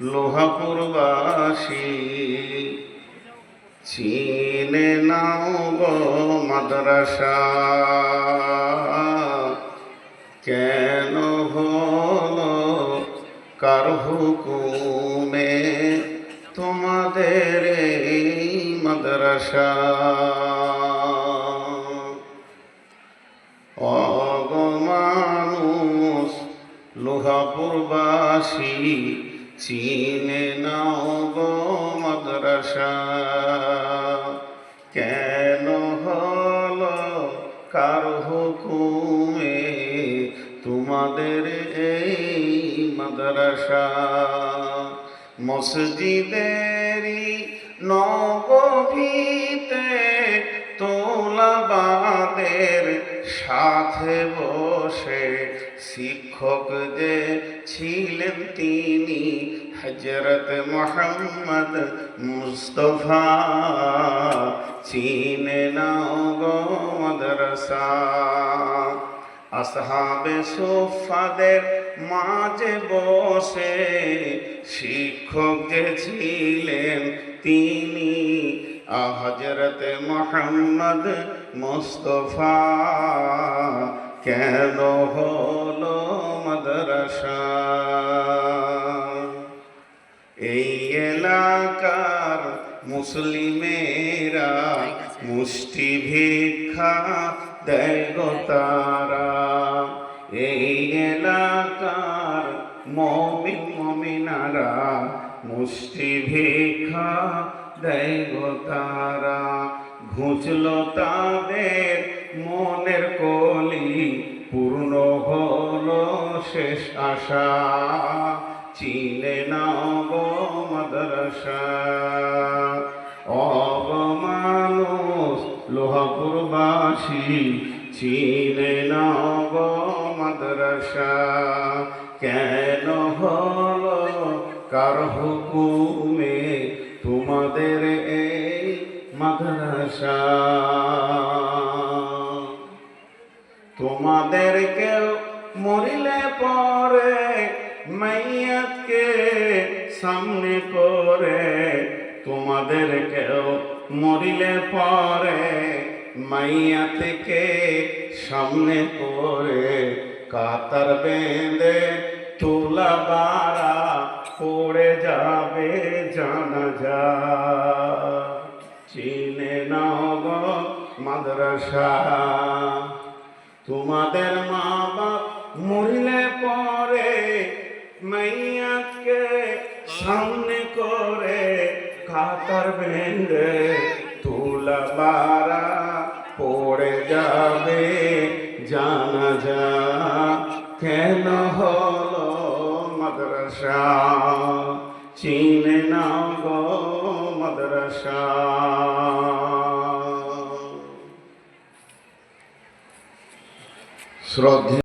লোহাপুরবাসী। চিনে নাও গো মাদ্রাসা। কেন হলো কার হুকুমে তোমাদের মাদ্রাসা? অগমানুষ লোহাপুরবাসী চিনে নাও গো মাদ্রাসা। কেন হল কার হুকুমে তোমাদের এই মাদ্রাসা? মসজিদেরই নবভীতে সাথে বসে শিক্ষক যে ছিলেন তিনি হজরত মোহাম্মদ মুস্তফা। চিনে নাও গো মাদ্রাসা। আসহাবে সোফাদের মাঝে বসে শিক্ষক যে ছিলেন তিনি হজরত মোহাম্মদ মুস্তফা কেন হলো মাদ্রাসা? এই এলাকার মুসলিমেরা মুষ্টি ভিক্ষা দেয় তারা। এই এলাকার মমিন মমিনারা মুষ্টি ভিক্ষা দেয় গো তারা। ঘুচল তাদের মনের কলি, পূর্ণ হলো শেষ আশা। চিনে নাও মাদ্রাসা। অবমানুষ লোহাপুরবাসী, চিনে নাও মাদ্রাসা। কেন হলো কার হুকুমে তোমাদের এই মাদ্রাসা তোমাদের কেউ মরিলে পরে মাইয়াতকে সামনে করে তোমাদের কেউ মরিলে পরে মাইয়াতকে সামনে করে কাতার বেঁধে তোলা বাড়া পড়ে যাবে, জানা যা। চিনে নগ মাদ্রাসা। তোমাদের মা বাপ মরলে পরে মাইয়াকে সামনে করে কাতার বেঁধে তুলা বারা পড়ে যাবে মাদ্রাসা। চিনে নাও গো মাদ্রাসা। শ্রদ্ধে